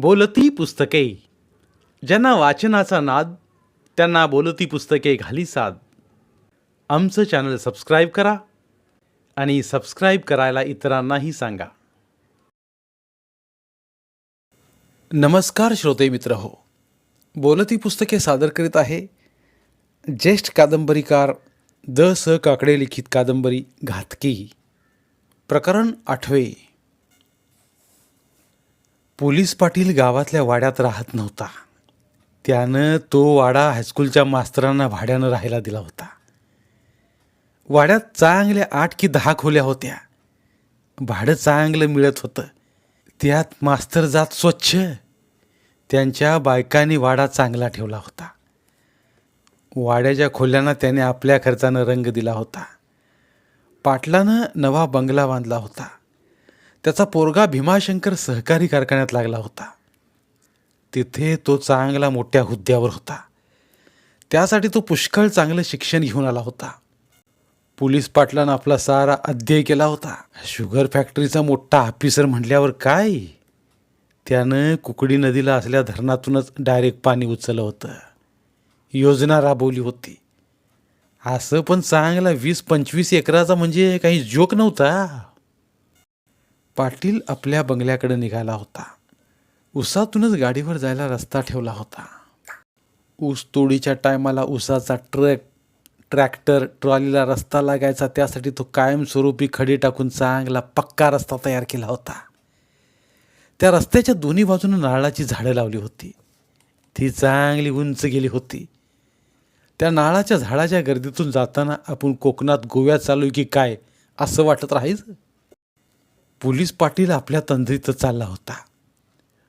बोलती पुस्तके. ज्यांना वाचनाचा नाद त्यांना बोलती पुस्तके घाली साद. आमचं चॅनल सबस्क्राईब करा आणि सबस्क्राईब करायला इतरांनाही सांगा. नमस्कार श्रोते मित्र हो. बोलती पुस्तके सादर करीत आहे ज्येष्ठ कादंबरीकार द स काकडे लिखित कादंबरी घातकी. प्रकरण आठवे. पोलीस पाटील गावातल्या वाड्यात राहत नव्हता. त्यानं तो वाडा हायस्कूलच्या मास्तरांना भाड्यानं राहायला दिला होता. वाड्यात चांगल्या आठ की दहा खोल्या होत्या. भाडं चांगलं मिळत होतं. त्यात मास्तर जात स्वच्छ. त्यांच्या बायकांनी वाडा चांगला ठेवला होता. वाड्याच्या खोल्यांना त्याने आपल्या खर्चानं रंग दिला होता. पाटलानं नवा बंगला बांधला होता. त्याचा पोरगा भीमाशंकर सहकारी कारखान्यात लागला होता. तिथे तो चांगला मोठ्या हुद्द्यावर होता. त्यासाठी तो पुष्कळ चांगलं शिक्षण घेऊन आला होता. पोलीस पाटलानं आपला सारा अध्यय केला होता. शुगर फॅक्टरीचा मोठा ऑफिसर म्हटल्यावर काय? त्यानं कुकडी नदीला असल्या धरणातूनच डायरेक्ट पाणी उचललं होतं. योजना राबवली होती. असं पण चांगला वीस पंचवीस एकराचा म्हणजे काही जोक नव्हता? पाटील आपल्या बंगल्याकडे निघाला होता. उसातूनच गाडीवर जायला रस्ता ठेवला होता. ऊस तोडीच्या टायमाला उसाचा ट्रक ट्रॅक्टर ट्रॉलीला रस्ता लागायचा त्यासाठी तो कायमस्वरूपी खडी टाकून चांगला पक्का रस्ता तयार केला होता. त्या रस्त्याच्या दोन्ही बाजूनं नारळाची झाडं लावली होती. ती चांगली उंच गेली होती. त्या नारळाच्या झाडाच्या गर्दीतून जाताना आपण कोकणात गोव्यात चालू की काय असं वाटत राहायचं पोलीस पाटील आपल्या तंद्रीत चालला होता.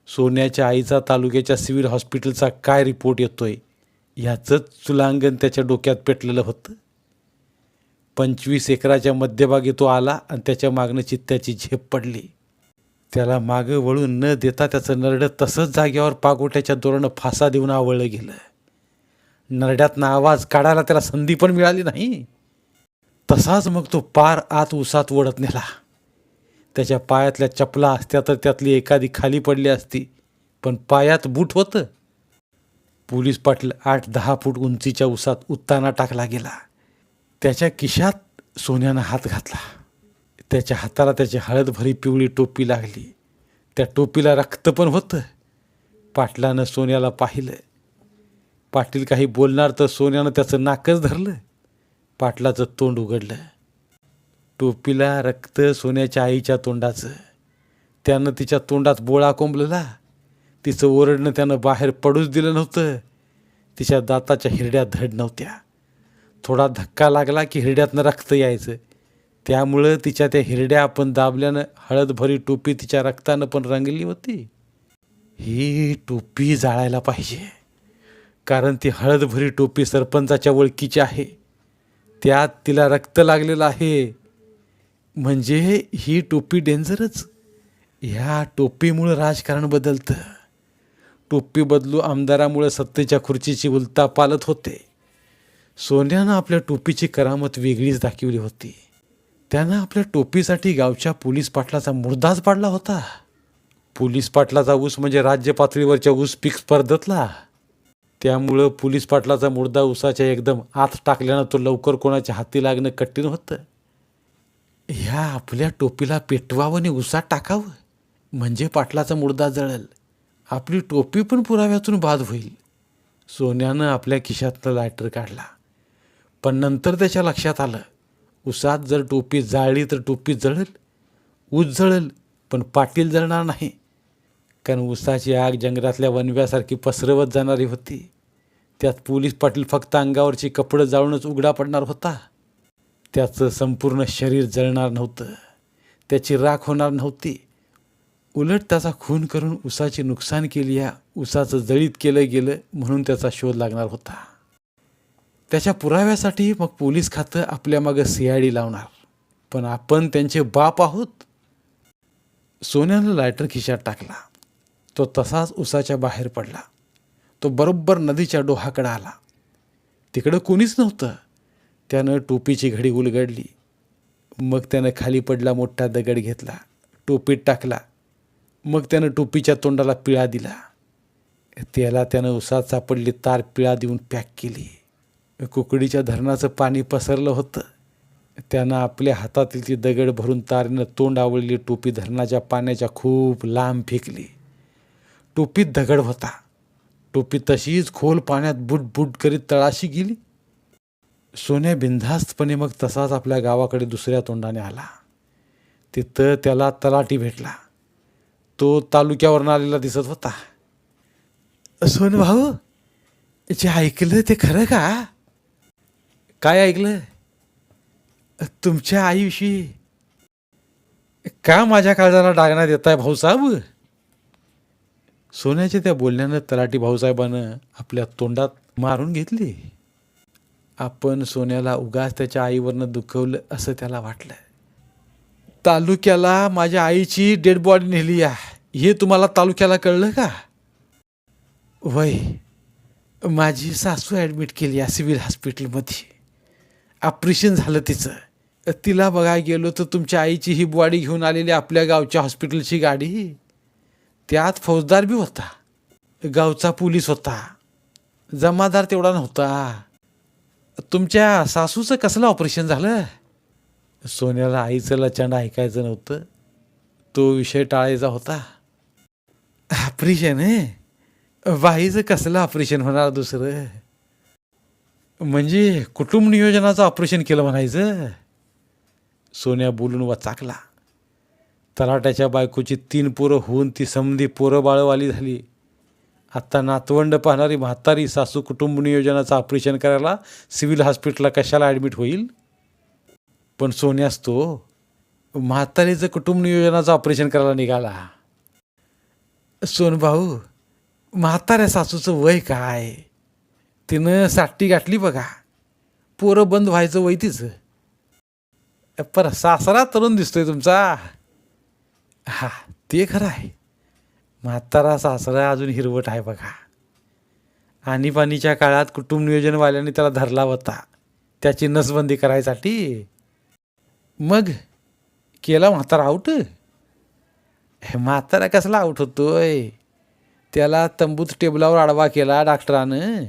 सोन्याच्या आईचा तालुक्याच्या सिव्हिल हॉस्पिटलचा काय रिपोर्ट येतोय ह्याचंच चुलांगण त्याच्या डोक्यात पेटलेलं होतं. पंचवीस एकराच्या मध्यभागी तो आला आणि त्याच्या मागनं चित्त्याची झेप पडली. त्याला मागं वळून न देता त्याचं नरडं तसंच जागेवर पागोट्याच्या दोरानं फासा देऊन आवळलं गेलं. नरड्यातनं आवाज काढायला त्याला संधी पण मिळाली नाही. तसाच मग तो पार आत उसात ओढत नेला. त्याच्या पायातल्या चपला असत्या तर त्यातली एखादी खाली पडली असती. पण पायात बूट होतं. पोलीस पाटील आठ दहा फूट उंचीच्या उसात उत्ताना टाकला गेला. त्याच्या खिशात सोन्यानं हात घातला. त्याच्या हाताला त्याची हळदभरी पिवळी टोपी लागली. त्या टोपीला रक्त पण होतं. पाटलानं सोन्याला पाहिलं. पाटील काही बोलणार तर सोन्यानं त्याचं नाकच धरलं. पाटलाचं तोंड उघडलं. टोपीला रक्त सोन्याच्या आईच्या तोंडाचं. त्यानं तिच्या तोंडात बोळा कोंबलेला. तिचं ओरडणं त्यानं बाहेर पडूच दिलं नव्हतं. तिच्या दाताच्या हिरड्या धड नव्हत्या. थोडा धक्का लागला की हिरड्यातनं रक्त यायचं. त्यामुळं तिच्या त्या हिरड्या आपण दाबल्यानं हळदभरी टोपी तिच्या रक्तानं पण रंगली होती. ही टोपी जाळायला पाहिजे. कारण ती हळदभरी टोपी सरपंचाच्या ओळखीची आहे. त्यात तिला रक्त लागलेलं आहे. म्हणजे ही टोपी डेंजरच ह्या टोपीमुळं राजकारण बदलतं. टोपी बदलू आमदारामुळं सत्तेच्या खुर्चीची उलता पालत होते. सोन्यानं आपल्या टोपीची करामत वेगळीच दाखवली होती. त्यानं आपल्या टोपीसाठी गावच्या पोलीस पाटलाचा मुर्दाच पाडला होता. पोलीस पाटलाचा ऊस म्हणजे राज्य पातळीवरच्या ऊस पीक स्पर्धेतला. त्यामुळं पोलीस पाटलाचा मुर्दा ऊसाच्या एकदम आत टाकल्यानं तो लवकर कोणाच्या हाती लागणं कठीण होतं. ह्या आपल्या टोपीला पेटवावं आणि उसात टाकावं. म्हणजे पाटलाचा मुडदा जळेल. आपली टोपी पण पुराव्यातून बाद होईल. सोन्यानं आपल्या खिशातलं लायटर काढला. पण नंतर त्याच्या लक्षात आलं उसात जर टोपी जाळली तर टोपी जळेल ऊस जळेल पण पाटील जळणार नाही. कारण उसाची आग जंगलातल्या वनव्यासारखी पसरवत जाणारी होती. त्यात पोलीस पाटील फक्त अंगावरची कपडं जाळूनच उघडा पडणार होता. त्याचं संपूर्ण शरीर जळणार नव्हतं. त्याची राख होणार नव्हती. उलट त्याचा खून करून उसाची नुकसान केली या उसाचं जळीत केलं गेलं म्हणून त्याचा शोध लागणार होता. त्याच्या पुराव्यासाठी मग पोलीस खातं आपल्या मागं सीआयडी लावणार. पण आपण त्यांचे बाप आहोत. सोन्यानं लायटर खिशात टाकला. तो तसाच उसाच्या बाहेर पडला. तो बरोबर नदीच्या डोहाकडे आला. तिकडं कोणीच नव्हतं. त्यानं टोपीची घडी उलगडली. मग त्यानं खाली पडला मोठा दगड घेतला टोपीत टाकला. मग त्यानं टोपीच्या तोंडाला पिळा दिला. त्याला त्यानं उसात सापडली तार पिळा देऊन पॅक केली. कुकडीच्या धरणाचं पाणी पसरलं होतं. त्यानं आपल्या हातातील ती दगड भरून तारेनं तोंड आवळली टोपी धरणाच्या पाण्याच्या खूप लांब फेकली. टोपीत दगड होता. टोपी तशीच खोल पाण्यात बुट बुट करीत तळाशी गेली. सोन्या बिनधास्तपणे मग तसाच आपल्या गावाकडे दुसऱ्या तोंडाने आला. तिथं त्याला तलाठी भेटला. तो तालुक्यावरून आलेला दिसत होता. सोन भाऊ जे ऐकलं ते खरं का? काय ऐकलं? तुमच्या आईविषयी. का माझ्या काळजाला डागण्यात येत आहे भाऊसाहेब? सोन्याच्या त्या बोलण्यानं तलाठी भाऊसाहेबानं आपल्या तोंडात मारून घेतली. आपण सोन्याला उगाच त्याच्या आईवरनं दुखवलं असं त्याला वाटलं तालुक्याला माझ्या आईची डेड बॉडी नेली आहे. हे तुम्हाला तालुक्याला कळलं का? वय माझी सासू ॲडमिट केली या सिव्हिल हॉस्पिटलमध्ये ऑपरेशन झालं तिचं. तिला बघायला गेलो तर तुमच्या आईची ही बॉडी घेऊन आलेली आपल्या गावच्या हॉस्पिटलची गाडी. त्यात फौजदार बी होता. गावचा पोलीस होता. जमादार तेवढा नव्हता. तुमच्या सासूचं कसलं ऑपरेशन झालं? सोन्याला आईचं लचंड ऐकायचं नव्हतं. तो विषय टाळायचा होता. ऑपरेशन आहे बाईचं कसलं ऑपरेशन होणार दुसरं? म्हणजे कुटुंब नियोजनाचं ऑपरेशन केलं म्हणायचं? सोन्या बोलून वाचाकला. तलाट्याच्या बायकोची तीन पोरं होऊन ती समधी पोरं बाळवाली झाली. आत्ता नातवंड पाहणारी म्हातारी सासू कुटुंब नियोजनाचं ऑपरेशन करायला सिव्हिल हॉस्पिटलला कशाला ॲडमिट होईल? पण सोन्यास तो म्हातारीचं कुटुंब नियोजनाचं ऑपरेशन करायला निघाला. सोनभाऊ म्हाताऱ्या सासूचं वय काय? तिनं साठी गाठली बघा. पोरं बंद व्हायचं वय तिचं पर सासरा तरुण दिसतोय तुमचा. हा ते खरं आहे. म्हातारा सासरा अजून हिरवट आहे बघा. आणीबाणीच्या काळात कुटुंब नियोजनवाल्याने त्याला धरला होता. त्याची नसबंदी करायसाठी. मग केला म्हातारा आऊट हे म्हातारा कसला आऊट होतोय? त्याला तंबूत टेबलावर आडवा केला डॉक्टरानं.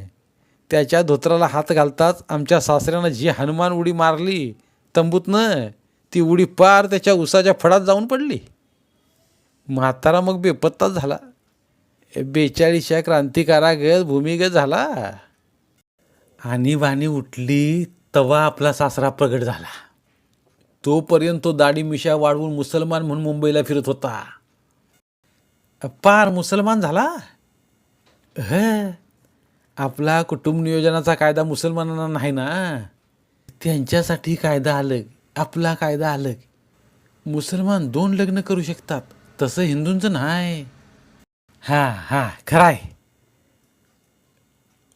त्याच्या धोत्राला हात घालताच आमच्या सासऱ्यानं जी हनुमान उडी मारली तंबूतनं ती उडी पार त्याच्या उसाच्या फडात जाऊन पडली. म्हातारा मग बेपत्ताच झाला. बेचाळीसच्या क्रांतिकारागत भूमिगत झाला. आणीबाणी उठली तवा आपला सासरा प्रगट झाला. तोपर्यंत तो दाढी मिशा वाढवून मुसलमान म्हणून मुंबईला फिरत होता. पार मुसलमान झाला? ह आपला कुटुंब नियोजनाचा कायदा मुसलमानांना नाही ना? त्यांच्यासाठी कायदा अलग आपला कायदा अलग. मुसलमान दोन लग्न करू शकतात. तसं हिंदूंचं नाही. हा हा खरं आहे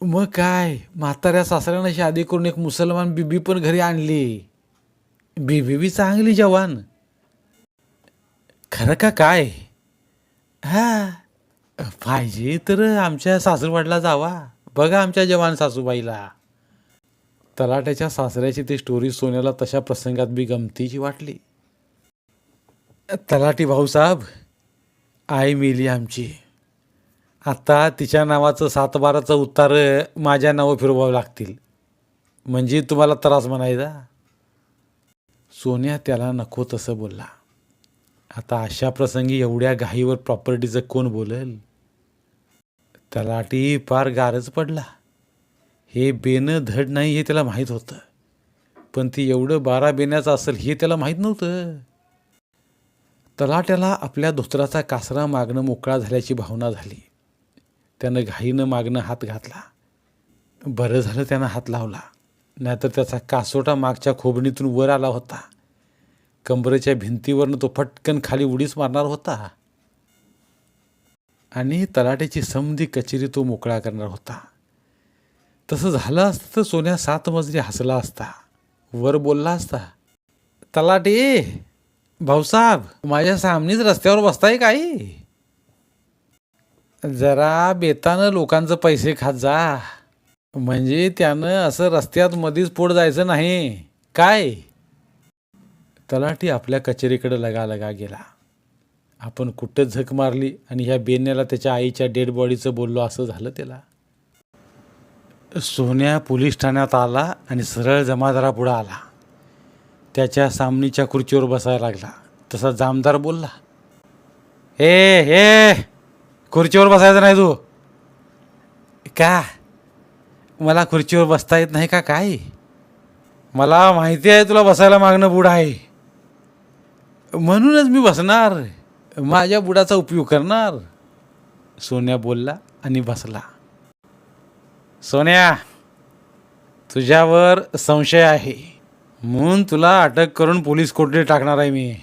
मग काय? म्हाताऱ्या सासऱ्यानं शादी करून एक मुसलमान बीबी पण घरी आणली. बीबी बी चांगली जवान. खरं का काय? हा पाहिजे तर आमच्या सासूरवाडला जावा. बघा आमच्या जवान सासूबाईला. तलाट्याच्या सासऱ्याची ती स्टोरी सोन्याला तशा प्रसंगात बी गमतीची वाटली. तलाटी भाऊसाहेब आई मेली आमची. आता तिच्या नावाचं सातबाराचं उत्तार माझ्या नावं फिरवावं लागतील. म्हणजे तुम्हाला त्रास म्हणायचा? सोन्या त्याला नको तसं बोलला. आता अशा प्रसंगी एवढ्या घाईवर प्रॉपर्टीचं कोण बोलेल? तलाटी फार गारच पडला. हे बेनं धड नाही हे त्याला माहीत होतं. पण ती एवढं बारा बेण्याचं असेल हे त्याला माहीत नव्हतं. तलाट्याला आपल्या धोत्राचा कासरा मागणं मोकळा झाल्याची भावना झाली. त्यानं घाईनं मागणं हात घातला. बरं झालं त्यानं हात लावला. नाहीतर त्याचा कासोटा मागच्या खोबणीतून वर आला होता. कंबरेच्या भिंतीवरनं तो फटकन खाली उडीच मारणार होता. आणि तलाट्याची समधी कचेरी तो मोकळा करणार होता. तसं झालं असतं तर सोन्या सात मजली हसला असता. वर बोलला असता तलाटे भाऊसाहेब माझ्या सामनीच रस्त्यावर बसताय काही? जरा बेतानं लोकांचं पैसे खात जा. म्हणजे त्यानं असं रस्त्यात मधीच पोट जायचं नाही. काय? तलाठी आपल्या कचेरीकडे लगा लगा गेला. आपण कुठं झक मारली आणि ह्या बेन्याला त्याच्या आईच्या डेड बॉडीचं बोललो असं झालं त्याला. सोन्या पोलीस ठाण्यात आला आणि सरळ जमादारापुढं आला. त्याच्या सामनीच्या खुर्चीवर बसायला लागला. तसा जामदार बोलला ए हे खुर्चीवर बसायचं नाही तू. का? मला खुर्चीवर बसता येत नाही का? काय? मला माहिती आहे तुला बसायला मागणं बुड आहे. म्हणूनच मी बसणार. माझ्या बुडाचा उपयोग करणार. सोन्या बोलला आणि बसला. सोन्या तुझ्यावर संशय आहे. म्हणून तुला अटक करून पोलीस कोठडीत टाकणार आहे मी?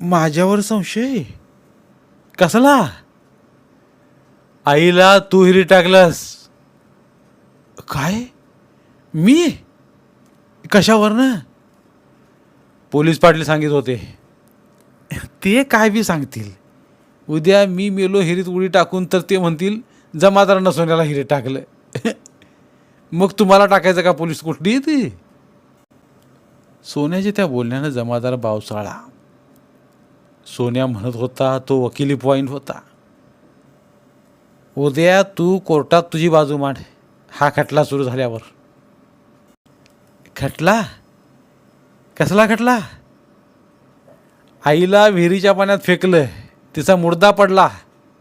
माझ्यावर संशय? कसला? आईला तू हिरी टाकलंस. काय? मी? कशावरनं? पोलीस पाटील सांगित होते. ते काय बी सांगतील? उद्या मी मेलो हिरीत उडी टाकून तर ते म्हणतील जमादारानं सोन्याला हिरीत टाकलं. मग तुम्हाला टाकायचं का पोलीस कुठली ती? सोन्याच्या त्या बोलण्यानं जमादार बावसाळा. सोन्या म्हणत होता तो वकिली पॉईंट होता. उद्या तू कोर्टात तुझी बाजू मांड. हा खटला सुरू झाल्यावर. खटला? कसला खटला? आईला विहिरीच्या पाण्यात फेकलं तिचा मुर्दा पडला.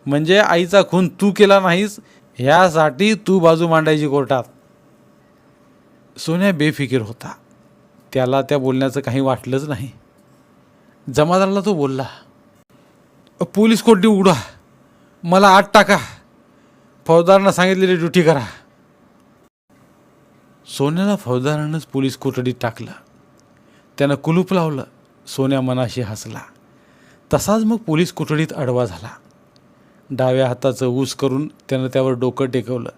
म्हणजे आईचा खून तू केला नाहीस ह्यासाठी तू बाजू मांडायची कोर्टात. सोन्या बेफिकीर होता. त्याला त्या बोलण्याचं काही वाटलंच नाही. जमादाराला तो बोलला पोलीस कोठडी उडा मला आत टाका. फौजदारांना सांगितलेली ड्युटी करा. सोन्याला फौजदारानंच पोलीस कोठडीत टाकलं. त्यानं कुलूप लावलं. सोन्या मनाशी हसला. तसाच मग पोलीस कोठडीत आडवा झाला. डाव्या हाताचं ऊस करून त्यानं त्यावर डोकं टेकवलं.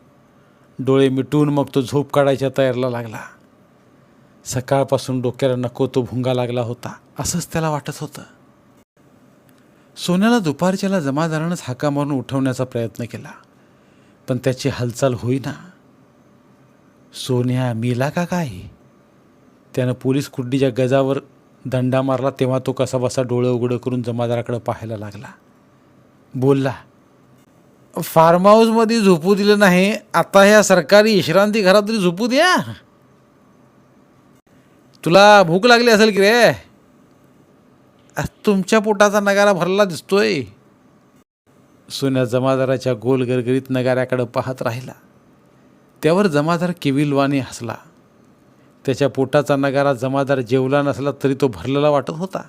डोळे मिटून मग तो झोप काढायच्या तयारीला लागला. सकाळपासून डोक्याला नको तो भुंगा लागला होता. असंच त्याला वाटत होतं. सोन्याला दुपारच्याला जमादारानंच हाका मारून उठवण्याचा प्रयत्न केला. पण त्याची हालचाल होईना. सोन्या मेला का काय? त्यानं पोलीस कुड्डीच्या गजावर दंडा मारला तेव्हा तो कसा बसा डोळं उघडं करून जमादाराकडे पाहायला लागला. बोलला फार्म हाऊसमध्ये झोपू दिलं नाही आता ह्या सरकारी विश्रांती घरात तरी झोपू द्या. तुला भूक लागली असेल की रे? तुमच्या पोटाचा नगारा भरला दिसतोय. सोन्या जमादाराच्या गोल गरगरीत नगाऱ्याकडं पाहत राहिला. त्यावर जमादार केविलवाने हसला. त्याच्या पोटाचा नगारा जमादार जेवला नसला तरी तो भरलेला वाटत होता.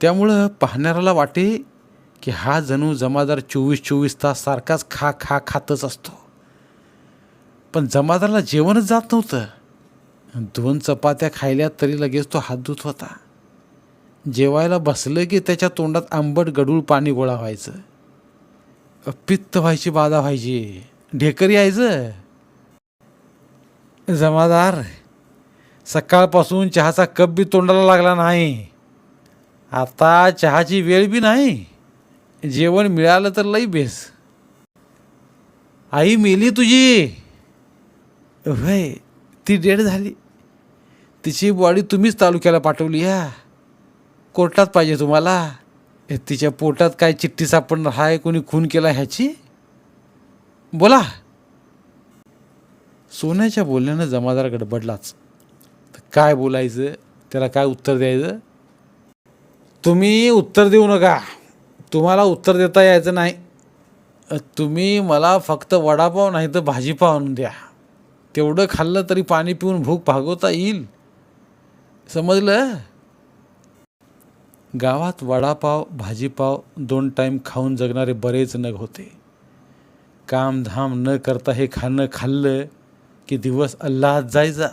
त्यामुळं पाहणाऱ्याला वाटे की हा जणू जमादार चोवीस चोवीस तास सारखाच खा खा खातच असतो. पण जमादारला जेवणच जात नव्हतं. दोन चपात्या खायल्या तरी लगेच तो हात धुत होता. जेवायला बसलं की त्याच्या तोंडात आंबट गडूळ पाणी गोळा व्हायचं. पित्त व्हायची बाधा व्हायची. ढेकर यायचं जमादार सकाळपासून चहाचा कप बी तोंडाला लागला नाही. आता चहाची वेळ बी नाही. जेवण मिळालं तर लई बेस. आई मेली तुझी. वय ती डेड झाली. तिची बॉडी तुम्हीच तालुक्याला पाठवली या कोर्टात पाहिजे तुम्हाला. तिच्या पोटात काय चिठ्ठी सापडणार? हाय कोणी खून केला ह्याची? बोला. सोन्याच्या बोलण्यानं जमादार गडबडलाच. तर काय बोलायचं? त्याला काय उत्तर द्यायचं? तुम्ही उत्तर देऊ नका. तुम्हाला उत्तर देता यायचं नाही. तुम्ही मला फक्त वडापाव नाही तर भाजीपाव आणून द्या. तेवढं खाल्लं तरी पाणी पिऊन भूक भागवता येईल. समजलं? गावात वडापाव भाजीपाव दोन टाईम खाऊन जगणारे बरेच नग होते. कामधाम न करता हे खाणं खाल्लं की दिवस अल्लाहात जायचा.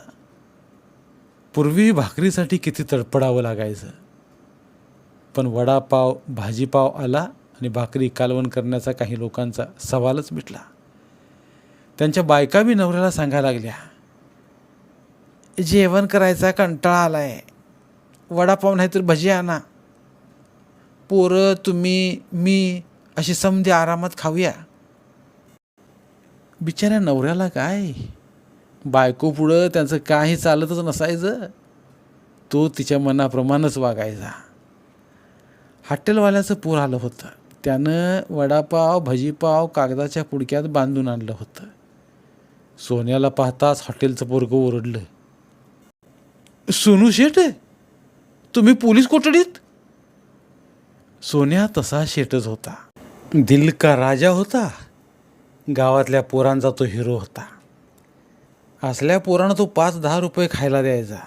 पूर्वी भाकरीसाठी किती तडपडावं लागायचं. पण वडापाव भाजीपाव आला आणि भाकरी कालवण करण्याचा काही लोकांचा सवालच मिटला. त्यांच्या बायका बी नवऱ्याला सांगायला लागल्या जेवण करायचा कंटाळा आलाय. वडापाव नाही तर भजी आणा. पोरं तुम्ही मी अशी समधी आरामात खाऊया. बिचाऱ्या नवऱ्याला काय? बायको पुढं त्यांचं काही चालतच नसायचं. तो तिच्या मनाप्रमाणेच वागायचा. हॉटेलवाल्याचं पूर आलं होतं. त्यानं वडापाव भजीपाव कागदाच्या पुडक्यात बांधून आणलं होतं. सोन्याला पाहताच हॉटेलचं पोरगं ओरडलं. सोनू शेट तुम्ही पोलीस कोठडीत? सोन्या तसा शेटच होता. दिल का राजा होता. गावातल्या पोरांचा तो हिरो होता. असल्या पोरानं तो पाच दहा रुपये खायला द्यायचा.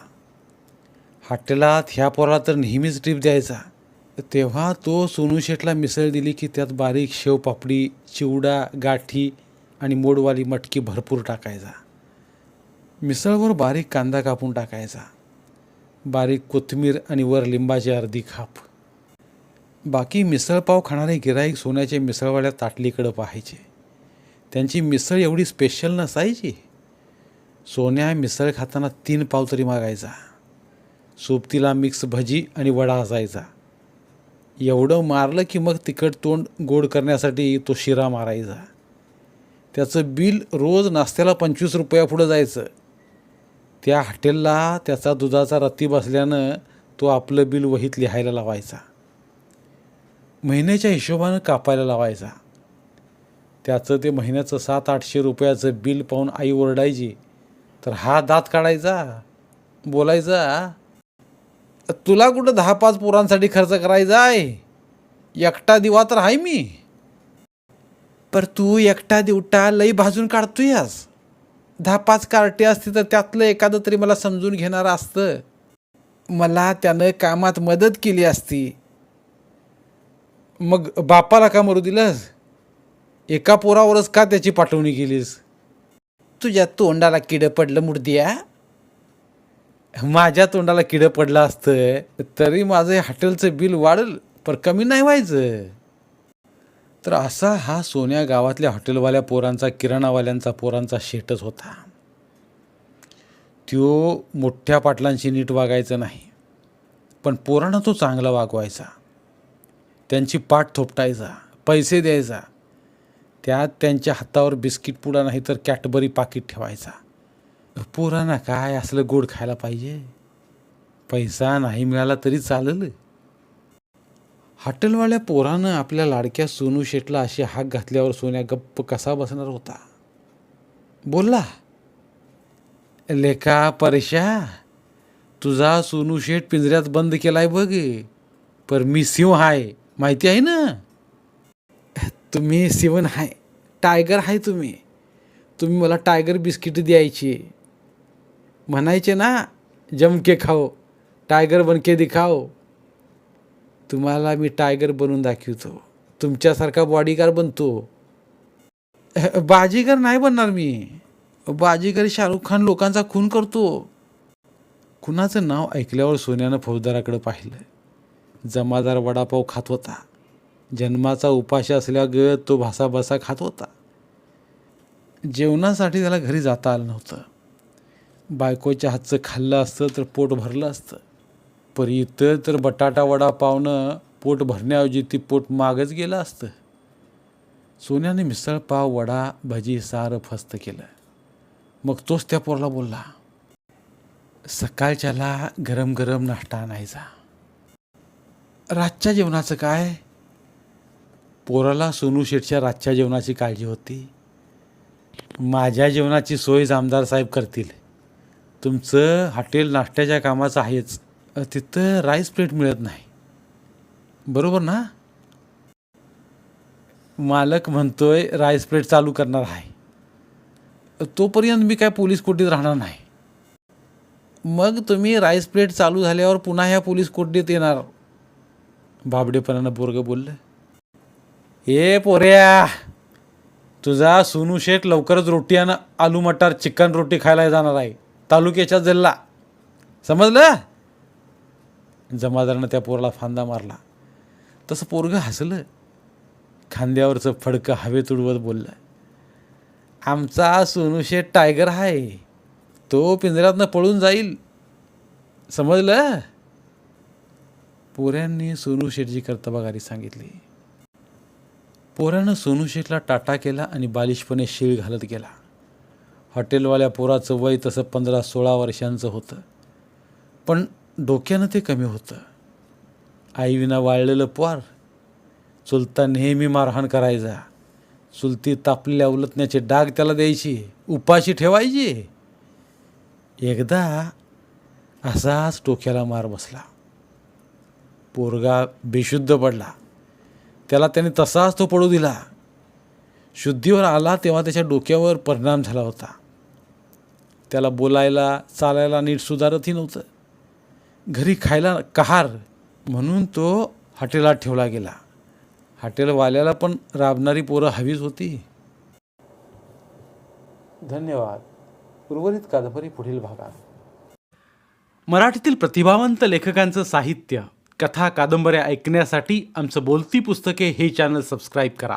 हॉटेलात ह्या पोराला तर नेहमीच टिप द्यायचा. तेव्हा तो सोनू शेठला मिसळ दिली की त्यात बारीक शेवपापडी चिवडा गाठी आणि मोडवाली मटकी भरपूर टाकायचा. मिसळवर बारीक कांदा कापून टाकायचा. बारीक कोथिंबीर आणि वर लिंबाची अर्धी खाप. बाकी मिसळपाव खाणारे गिराईक सोन्याचे मिसळवाल्या ताटलीकडं पाहायचे. त्यांची मिसळ एवढी स्पेशल नसायची. सोन्या मिसळ खाताना तीन पाव तरी मागायचा. सोबतीला मिक्स भजी आणि वडा असायचा. एवढं मारलं की मग तिखट तोंड गोड करण्यासाठी तो शिरा मारायचा. त्याचं बिल रोज नाश्त्याला पंचवीस रुपयापुढं जायचं. त्या हॉटेलला त्याचा दुधाचा रत्ती बसल्यानं तो आपलं बिल वहीत लिहायला लावायचा. महिन्याच्या हिशोबानं कापायला लावायचा. त्याचं ते महिन्याचं सात आठशे रुपयाचं बिल पाहून आई ओरडायची तर हा दात काढायचा? बोलायचा? तुला कुठं दहा पाच पोरांसाठी खर्च करायचा आहे? एकटा दिवा तर आहे मी. पर तू एकटा दिवटा लई भाजून काढतोयस. दहा पाच कार्टे असते तर त्यातलं एखादं तरी मला समजून घेणारं असतं. मला त्यानं कामात मदत केली असती. मग बापाला का मरू दिलंस? एका पोरावरच का त्याची पाठवणी केलीस? तुझ्या तोंडाला किडं पडलं मुर्दिया? माझ्या तोंडाला किडं पडलं असतं तरी माझं हॉटेलचं बिल वाढल पण कमी नाही व्हायचं. तर असा हा सोन्या गावातल्या हॉटेलवाल्या पोरांचा किराणावाल्यांचा पोरांचा शेटच होता. त्यो मोठ्या पाटलांशी नीट वागायचं नाही पण पोरांना तो चांगला वागवायचा. त्यांची पाठ थोपटायचा पैसे द्यायचा. त्यात त्यांच्या हातावर बिस्किट पुडा नाही तर कॅटबरी पाकिट ठेवायचा. पोरांना काय असलं गोड खायला पाहिजे? पैसा नाही मिळाला तरी चालेल. हॉटेलवाल्या पोरानं आपल्या लाडक्या सोनू शेटला अशी हाक घातल्यावर सोन्या गप्प कसा बसणार होता? बोलला लेखा परशा तुझा सोनू शेठ पिंजऱ्यात बंद केलाय बघ. पर मी सिंह आहे माहिती आहे ना? तुम्ही सिवन आहे टायगर आहे तुम्ही. तुम्ही मला टायगर बिस्किट द्यायची. म्हणायचे ना जमके खाओ टायगर बनके दिखाओ. तुम्हाला मी टायगर बनवून दाखवतो. तुमच्यासारखा बॉडीगार्ड बनतो. बाजीगर नाही बनणार मी. बाजीगर शाहरुख खान लोकांचा खून करतो. कुणाचं नाव ऐकल्यावर सोन्यानं फौजदाराकडे पाहिलं. जमादार वडापाव खात होता. जन्माचा उपाशी असल्या तो भासाभासा खात होता. जेवणासाठी त्याला घरी जाता आलं नव्हतं. बायकोच्या हातचं खाल्लं असतं तर पोट भरलं असतं. पर इथं तर बटाटा वडा पावनं पोट भरण्याऐवजी ती पोट मागच गेलं असतं. सोन्याने मिसळ पाव वडा भजी सारं फस्त केलं. मग तोच त्या पोरला बोलला सकाळच्याला गरम गरम नाश्ता आणायचा. रातच्या जेवणाचं काय? पोराला सोनू शेठच्या रातच्या जेवणाची काळजी होती. माझ्या जेवणाची सोय आमदार साहेब करतील. तुमचं हॉटेल नाश्त्याच्या कामाचं आहेच. तिथं राईस प्लेट मिळत नाही. बरोबर ना? मालक म्हणतोय राईस प्लेट चालू करणार आहे. तोपर्यंत मी काय पोलीस कोठीत राहणार नाही. मग तुम्ही राईस प्लेट चालू झाल्यावर पुन्हा ह्या पोलीस कोटीत येणार? भाबडेपणानं पोरगं बोललं. ए पोऱ्या तुझा सोनू शेठ लवकरच रोटी आणि आलू मटार चिकन रोटी खायला जाणार आहे. तालुक्याच्या जल्ला. समजलं? जमादारानं त्या पोराला फांदा मारला. तसं पोरगं हसलं. खांद्यावरचं फडकं हवेत उडवत बोललं. आमचा सोनूशेठ टायगर आहे तो पिंजऱ्यातनं पळून जाईल. समजलं? पोऱ्यांनी सोनू शेटची कर्तबागारी सांगितली. पोऱ्यानं सोनू शेठला टाटा केला आणि बालिशपणे शिळ घालत गेला. हॉटेलवाल्या पोराचं वय तसं पंधरा सोळा वर्षांचं होतं. पण डोक्यानं ते कमी होतं. आईविना वाळलेलं पोर चुलता नेहमी मारहाण करायचा. चुलती तापलेल्या उलटण्याचे डाग त्याला द्यायची. उपाशी ठेवायची. एकदा असाच डोक्याला मार बसला. पोरगा बेशुद्ध पडला. त्याला त्याने तसाच तो पडू दिला. शुद्धीवर आला तेव्हा त्याच्या डोक्यावर परिणाम झाला होता. त्याला बोलायला चालायला नीट सुधारतही नव्हतं. घरी खायला कहार म्हणून तो हॉटेलात ठेवला गेला. हॉटेलवाल्याला पण राबणारी पोरं हवीच होती. धन्यवाद. उर्वरित कादंबरी पुढील भागात. मराठीतील प्रतिभावंत लेखकांचं साहित्य कथा कादंबऱ्या ऐकण्यासाठी आमचं बोलती पुस्तके हे चॅनल सबस्क्राईब करा.